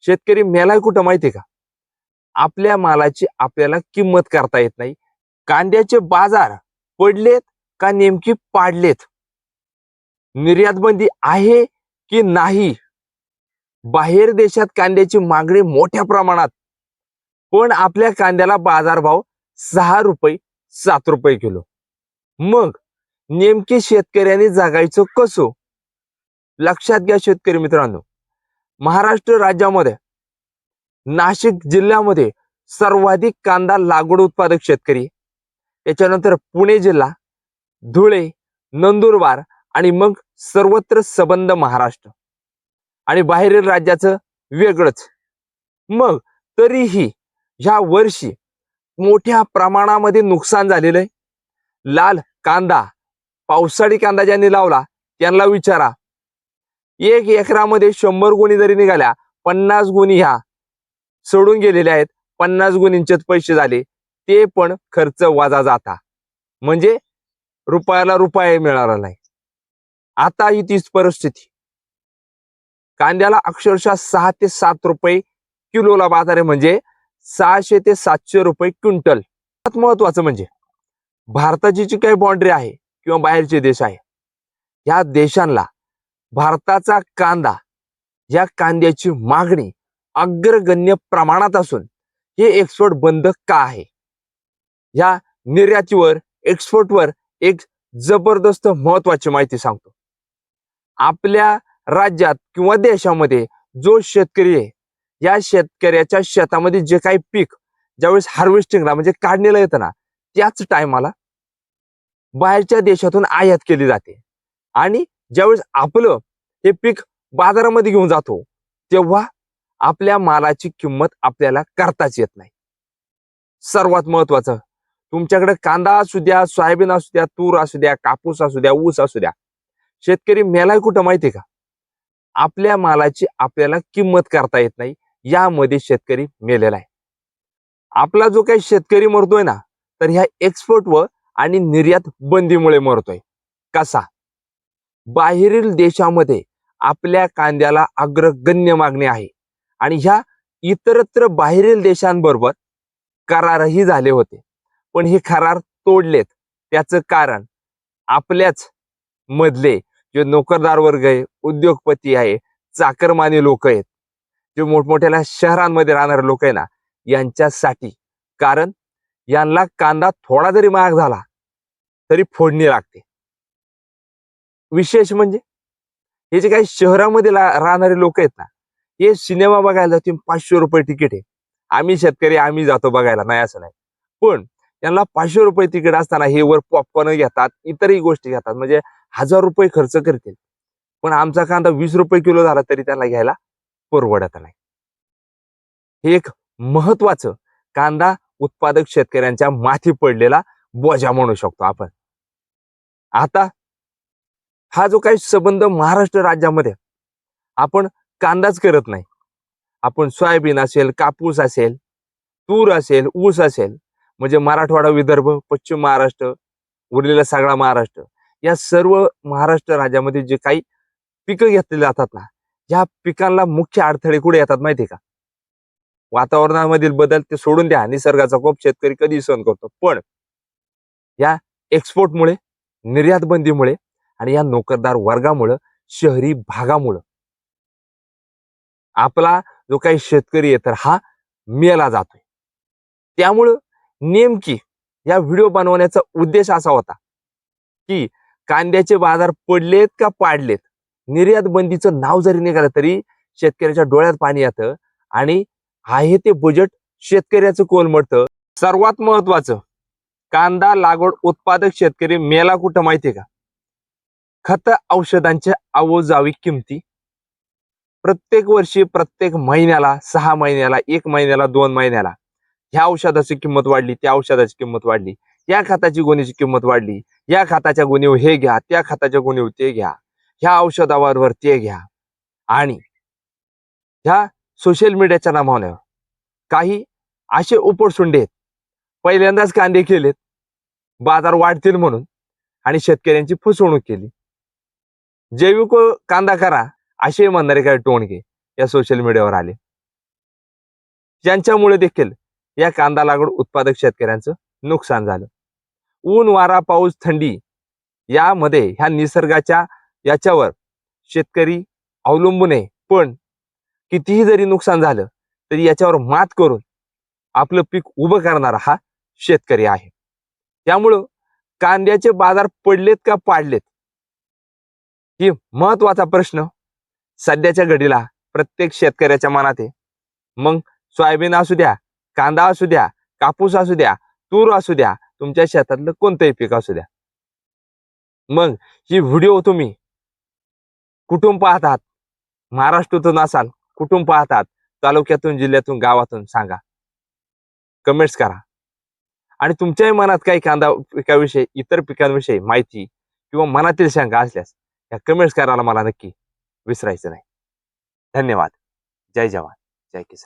शेतकरी मेलाय कुठं माहितीये का? आपल्या मालाची आपल्याला किंमत करता येत नाही. कांद्याचे बाजार पडलेत का नेमकी पाडलेत? निर्यात बंदी आहे की नाही? बाहेर देशात कांद्याची मागणी मोठ्या प्रमाणात. पण आपल्या कांद्याला बाजारभाव सहा रुपये सात रुपये किलो. मग नेमके शेतकऱ्यांनी जगायचं कसं? लक्षात घ्या शेतकरी मित्रांनो. महाराष्ट्र राज्यामध्ये नाशिक जिल्ह्यामध्ये सर्वाधिक कांदा लागवड उत्पादक शेतकरी त्याच्यानंतर पुणे जिल्हा धुळे नंदुरबार आणि मग सर्वत्र सबंध महाराष्ट्र. आणि बाहेरील राज्याचं वेगळंच. मग तरीही ह्या वर्षी मोठ्या प्रमाणामध्ये नुकसान झालेलं आहे. लाल कांदा पावसाळी कांदा ज्यांनी लावला त्यांना विचारा. एक एकरामध्ये शंभर गुणी जरी निघाल्या पन्नास गुणी ह्या सोडून गेलेल्या आहेत. पन्नास गुणींचेच पैसे झाले. ते पण खर्च वाजा जाता. म्हणजे रुपयाला रुपया मिळाला नाही. आता ही तीच परिस्थिती. कांद्याला अक्षरशः सहा ते सात रुपये किलोला बाजार आहे. म्हणजे सहाशे ते सातशे रुपये क्विंटल. महत्वाचं म्हणजे भारताची जी काही बाउंड्री आहे किंवा बाहेरचे देश आहे या देशांना भारताचा कांदा या कांद्याची मागणी अग्रगण्य प्रमाणात असून हे एक्सपोर्ट बंद का आहे? या निर्यातीवर एक्सपोर्टवर एक जबरदस्त महत्वाची माहिती सांगतो. आपल्या राज्यात किंवा देशामध्ये जो शेतकरी आहे या शेतकऱ्याच्या शेतामध्ये जे काही पीक ज्यावेळेस हार्वेस्टिंगला म्हणजे काढणीला येतं ना त्याच टायमाला बाहेरच्या देशातून आयात केली जाते. आणि ज्यावेळेस आपलं हे पीक बाजारामध्ये घेऊन जातो तेव्हा आपल्या मालाची किंमत आपल्याला करताच येत नाही. सर्वात महत्वाचं तुमच्याकडे कांदा असू द्या सोयाबीन असू द्या तूर असू द्या कापूस असू द्या ऊस असू द्या शेतकरी मेलाय कुठं माहितीये का? आपल्या मालाची आपल्याला किंमत करता येत नाही यामध्ये शेतकरी मेलेला आहे. आपला जो काही शेतकरी मरतोय ना तर ह्या एक्सपोर्ट व आणि निर्यात बंदीमुळे मरतोय. कसा? बाहेरील देशामध्ये आपल्या कांद्याला अग्रगण्य मागणी आहे. आणि ह्या इतरत्र बाहेरील देशांबरोबर करारही झाले होते. पण हे करार तोडलेत. त्याचं कारण आपल्याच मधले जे नोकरदार वर्ग आहे उद्योगपती आहे चाकरमानी लोक आहेत. जे मोठमोठ्या शहरांमध्ये राहणारे लोक आहे ना यांच्यासाठी. कारण यांना कांदा थोडा जरी महाग झाला तरी फोडणी लागते. विशेष म्हणजे? हे जे काही शहरामध्ये राहणारे लोक आहेत ना हे सिनेमा बघायला जातील पाचशे रुपये तिकीट आहे. आम्ही शेतकरी आम्ही जातो बघायला नाही असं नाही. पण त्यांना पाचशे रुपये तिकीट असताना हे वर पॉपकॉर्न घेतात इतरही गोष्टी घेतात. म्हणजे हजार रुपये खर्च करतील. पण आमचा कांदा वीस रुपये किलो झाला तरी त्यांना घ्यायला परवडत नाही. हे एक महत्वाचं कांदा उत्पादक शेतकऱ्यांच्या माथी पडलेला बोजा म्हणू शकतो आपण. आता हा जो काही संबंध महाराष्ट्र राज्यामध्ये आपण कांदाच करत नाही. आपण सोयाबीन असेल कापूस असेल तूर असेल ऊस असेल म्हणजे मराठवाडा विदर्भ पश्चिम महाराष्ट्र उरलेला सगळा महाराष्ट्र या सर्व महाराष्ट्र राज्यामध्ये जे काही पिकं घेतली जातात ना या पिकांना मुख्य अडथळे कुठे येतात माहिती का? वातावरणामधील बदल ते सोडून द्या निसर्गाचा कोप शेतकरी कधी सहन करतो. पण या एक्सपोर्टमुळे निर्यात बंदीमुळे आणि या नोकरदार वर्गामुळं शहरी भागामुळं. आपला जो काही शेतकरी आहे तर हा मेला जातोय. त्यामुळं नेमकी या व्हिडिओ बनवण्याचा उद्देश असा होता की कांद्याचे बाजार पडलेत का पाडलेत? निर्यात बंदीचं नाव जरी निघालं तरी शेतकऱ्याच्या डोळ्यात पाणी येतं आणि आहे ते बजेट शेतकऱ्याचं कोलमडतं. सर्वात महत्वाचं कांदा लागवड उत्पादक शेतकरी मेला कुठं माहितीये का? खत औषधांच्या अवोजावी किमती. प्रत्येक वर्षी प्रत्येक महिन्याला सहा महिन्याला एक महिन्याला दोन महिन्याला ह्या औषधाची किंमत वाढली त्या औषधाची किंमत वाढली या खताची गुन्ह्याची किंमत वाढली या खताच्या गुन्ह्यावर हे घ्या त्या खताच्या गुन्ह्यावर ते घ्या ह्या औषधावर ते घ्या. आणि ह्या सोशल मीडियाच्या नामावर काही असे उपडसुंडे आहेत. पहिल्यांदाच कांदे केलेत. बाजार वाढतील म्हणून आणि शेतकऱ्यांची फसवणूक केली. जैविक कांदा करा असे म्हणणारे काही टोणके या सोशल मीडियावर आले. ज्यांच्यामुळे देखील या कांदा लागवड उत्पादक शेतकऱ्यांचं नुकसान झालं. ऊन वारा पाऊस थंडी यामध्ये ह्या निसर्गाच्या याच्यावर शेतकरी अवलंबून आहे. पण कितीही जरी नुकसान झालं तरी याच्यावर मात करून आपलं पीक उभं करणारा हा शेतकरी आहे. त्यामुळं कांद्याचे बाजार पडलेत का पाडलेत ही महत्त्वाचा प्रश्न सध्याच्या घडीला प्रत्येक शेतकऱ्याच्या मनात आहे. मग सोयाबीन असू द्या कांदा असू द्या कापूस असू द्या तूर असू द्या तुमच्या शेतातलं कोणतंही पीक असू द्या. मग ही व्हिडिओ तुम्ही कुठून पाहतात? महाराष्ट्रातून असाल कुठून पाहतात? तालुक्यातून जिल्ह्यातून गावातून सांगा. कमेंट्स करा. आणि तुमच्याही मनात काही कांदा पिकाविषयी इतर पिकांविषयी माहिती किंवा मनातील शंका असल्यास या कमेंट्स करायला मला नक्की विसरायचं नाही. धन्यवाद. जय जवान. जय किसान.